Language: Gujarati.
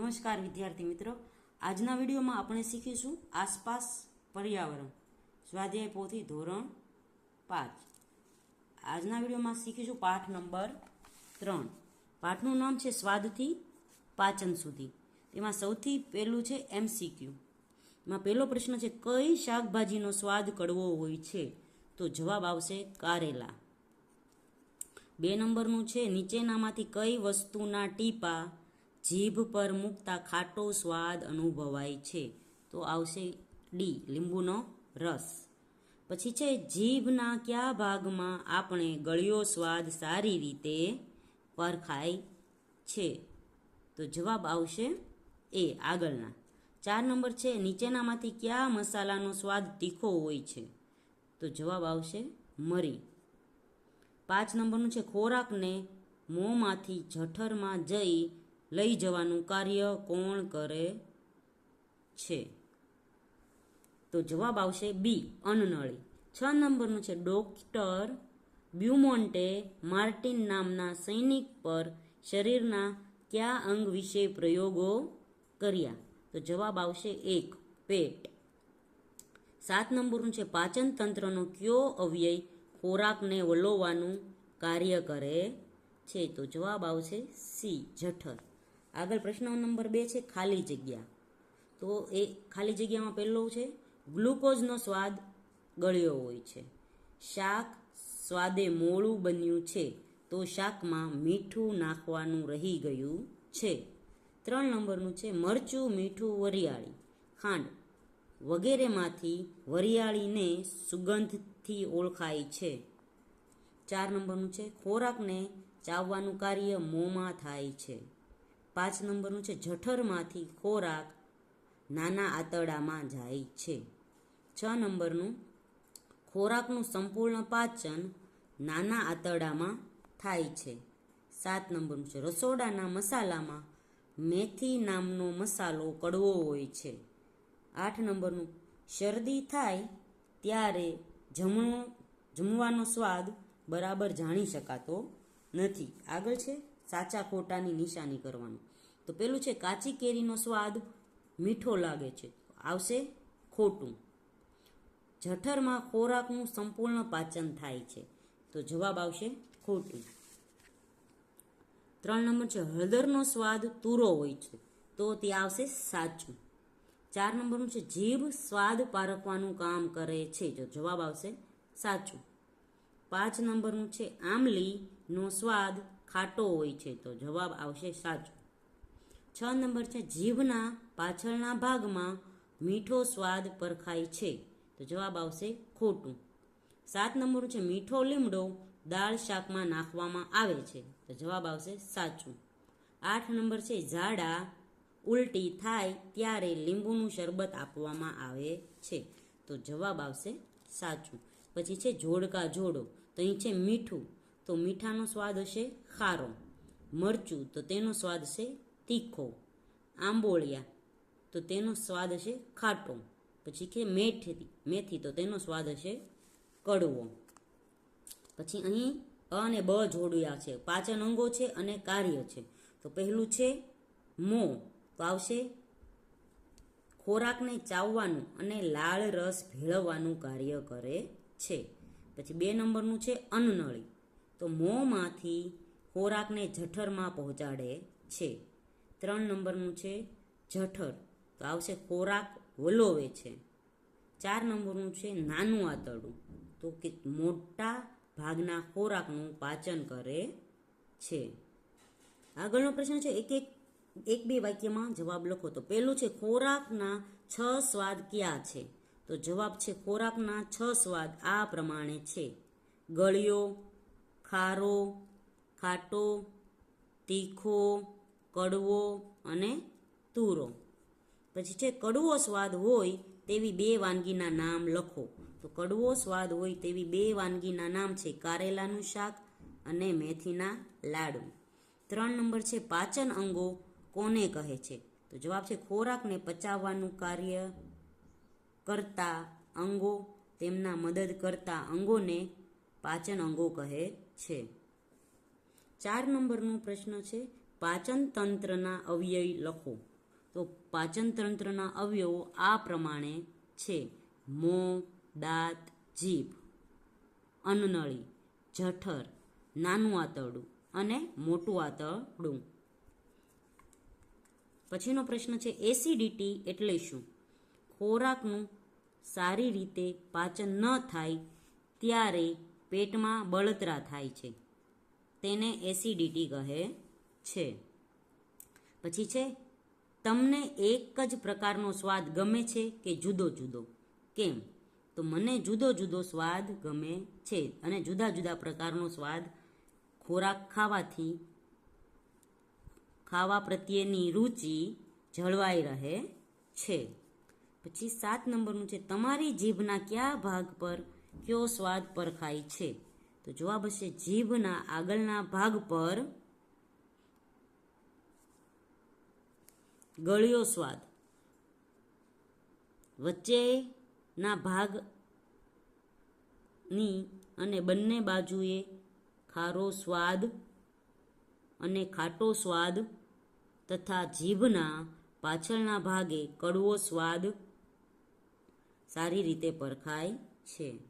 નમસ્કાર વિદ્યાર્થી મિત્રો. આજના વિડીયોમાં આપણે શીખીશું આસપાસ પર્યાવરણ. સ્વાધ્યાય પોથી ધોરણ પાંચ. આજના વિડીયોમાં શીખીશું પાઠ નંબર ત્રણ. પાઠનું નામ છે સ્વાદથી પાચન સુધી. તેમાં સૌથી પહેલું છે એમસીક્યુ. એમાં પહેલો પ્રશ્ન છે, કઈ શાકભાજીનો સ્વાદ કડવો હોય છે? તો જવાબ આવશે કારેલા. બે નંબરનું છે, નીચેનામાંથી કઈ વસ્તુના ટીપા જીભ પર મૂકતા ખાટો સ્વાદ અનુભવાય છે. તો આવશે ડી, લીંબુનો રસ. પછી છે, જીભના કયા ભાગમાં આપણે ગળ્યો સ્વાદ સારી રીતે પરખાય છે? તો જવાબ આવશે એ, આગળના. ચાર નંબર છે, નીચેનામાંથી કયા મસાલાનો સ્વાદ તીખો હોય છે? તો જવાબ આવશે મરી. પાંચ નંબરનું છે, ખોરાકને મોંમાંથી જઠરમાં જઈ લઈ જવાનું કાર્ય કોણ કરે છે? તો જવાબ આવશે બી, અનનળી. છ નંબરનું છે, ડોક્ટર બ્યુમોન્ટે માર્ટિન નામના સૈનિક પર શરીરના કયા અંગ વિશે પ્રયોગો કર્યા? તો જવાબ આવશે એક, પેટ. સાત નંબરનું છે, પાચન તંત્રનો કયો અવ્યય ખોરાકને વલોવાનું કાર્ય કરે છે? તો જવાબ આવશે સી, જઠર. આગળ પ્રશ્ન નંબર બે છે ખાલી જગ્યા. તો એ ખાલી જગ્યામાં પહેલો છે, ગ્લુકોઝનો સ્વાદ ગળ્યો હોય છે. શાક સ્વાદે મોળું બન્યું છે, તો શાકમાં મીઠું નાખવાનું રહી ગયું છે. ત્રણ નંબરનું છે, મરચું, મીઠું, વરિયાળી. ખાંડ વગેરેમાંથી વરિયાળીને સુગંધથી ઓળખાય છે. ચાર નંબરનું છે, ખોરાકને ચાવવાનું કાર્ય મોંમાં થાય છે. પાંચ નંબરનું છે, જઠરમાંથી ખોરાક નાના આંતરડામાં જાય છે. છ નંબરનું, ખોરાકનું સંપૂર્ણ પાચન નાના આંતરડામાં થાય છે. સાત નંબરનું છે, રસોડાના મસાલામાં મેથી નામનો મસાલો કડવો હોય છે. આઠ નંબરનું, શરદી થાય ત્યારે જમણો, જમવાનો સ્વાદ બરાબર જાણી શકાતો નથી. આગળ છે. સાચા ખોટાની નિશાની કરવાનું. તો પેલું છે, કાચી કેરીનો સ્વાદ મીઠો લાગે છે. આવશે ખોટું. જઠરમાં ખોરાકનું સંપૂર્ણ પાચન થાય છે. તો જવાબ આવશે ખોટું. ત્રણ નંબર છે, હળદરનો સ્વાદ તુરો હોય છે. તો તે આવશે સાચું. ચાર નંબરનું છે, જીભ સ્વાદ પારખવાનું કામ કરે છે. જો જવાબ આવશે સાચું. પાંચ નંબરનું છે આમલીનો સ્વાદ ખાટો હોય છે તો જવાબ આવશે સાચું. છ નંબર છે, જીભના પાછળના ભાગમાં મીઠો સ્વાદ પરખાય છે તો જવાબ આવશે ખોટું. સાત નંબરનું છે, મીઠો લીમડો દાળ શાકમાં નાખવામાં આવે છે તો જવાબ આવશે સાચું. આઠ નંબર છે, ઝાડા ઉલટી થાય ત્યારે લીંબુનું શરબત આપવામાં આવે છે તો જવાબ આવશે સાચું. પછી છે, જોડકા જોડો તો અહીં છે, મીઠું. તો મીઠાનો સ્વાદ હશે ખારો. મરચું, તો તેનો સ્વાદ છે તીખો. આંબોળિયા, તો તેનો સ્વાદ હશે ખાટો. પછી કે મેથી મેથી, તો તેનો સ્વાદ હશે કડવો. પછી અહીં અ અને બ જોડ્યા છે. પાચન અંગો છે અને કાર્ય છે. તો પહેલું છે મો, તો આવશે ખોરાકને ચાવવાનું અને લાળ રસ ભેળવવાનું કાર્ય કરે છે. પછી બે નંબરનું છે અન્નનળી. તો મોંમાંથી ખોરાકને જઠરમાં પહોંચાડે છે. ત્રણ નંબરનું છે જઠર. તો આવશે ખોરાક વલોવે છે. ચાર નંબરનું છે નાનું આંતરડું. તો કે મોટા ભાગના ખોરાકનું પાચન કરે છે. આગળનો પ્રશ્ન છે એક એક એક બે વાક્યમાં જવાબ લખો. તો પહેલું છે ખોરાકના છ સ્વાદ ક્યાં છે? તો જવાબ છે ખોરાકના છ સ્વાદ આ પ્રમાણે છે. ગળ્યો ખારો, ખાટો, તીખો, કડવો અને તુરો. પછી છે કડવો સ્વાદ હોય તેવી બે વાનગીના નામ લખો. તો કડવો સ્વાદ હોય તેવી બે વાનગીના નામ છે કારેલાનું શાક અને મેથીના લાડુ. ત્રણ નંબર છે પાચન અંગો કોને કહે છે? તો જવાબ છે ખોરાકને પચાવવાનું કાર્ય કરતા અંગો, તેમના મદદ કરતા અંગોને પાચન અંગો કહે છે. ચાર નંબરનો પ્રશ્ન છે પાચન તંત્રના અવયવ લખો. તો પાચન તંત્રના અવયવો આ પ્રમાણે છે. મોં, દાંત, જીભ અન્નનળી જઠર, નાનું આંતરડું અને મોટું આંતરડું. પછીનો પ્રશ્ન છે, એસિડિટી એટલે શું? ખોરાકનું સારી રીતે પાચન ન થાય ત્યારે પેટમાં બળતરા થાય છે. તેને એસિડિટી કહે છે. પછી છે, તમને એક જ પ્રકારનો સ્વાદ ગમે છે કે જુદો જુદો? કેમ? તો મને જુદો જુદો સ્વાદ ગમે છે અને જુદા જુદા પ્રકારનો સ્વાદ ખોરાક ખાવાથી, ખાવા પ્રત્યેની રુચિ જળવાઈ રહે છે. પછી સાત નંબરનું છે, તમારી જીભના કયા ભાગ પર કયો સ્વાદ પરખાય છે? તો જવાબ હશે જીભના આગળના ભાગ પર ગળ્યો સ્વાદ. વચ્ચેના ભાગની અને બંને બાજુએ ખારો સ્વાદ અને ખાટો સ્વાદ તથા જીભના પાછળના ભાગે કડવો સ્વાદ સારી રીતે પરખાય છે.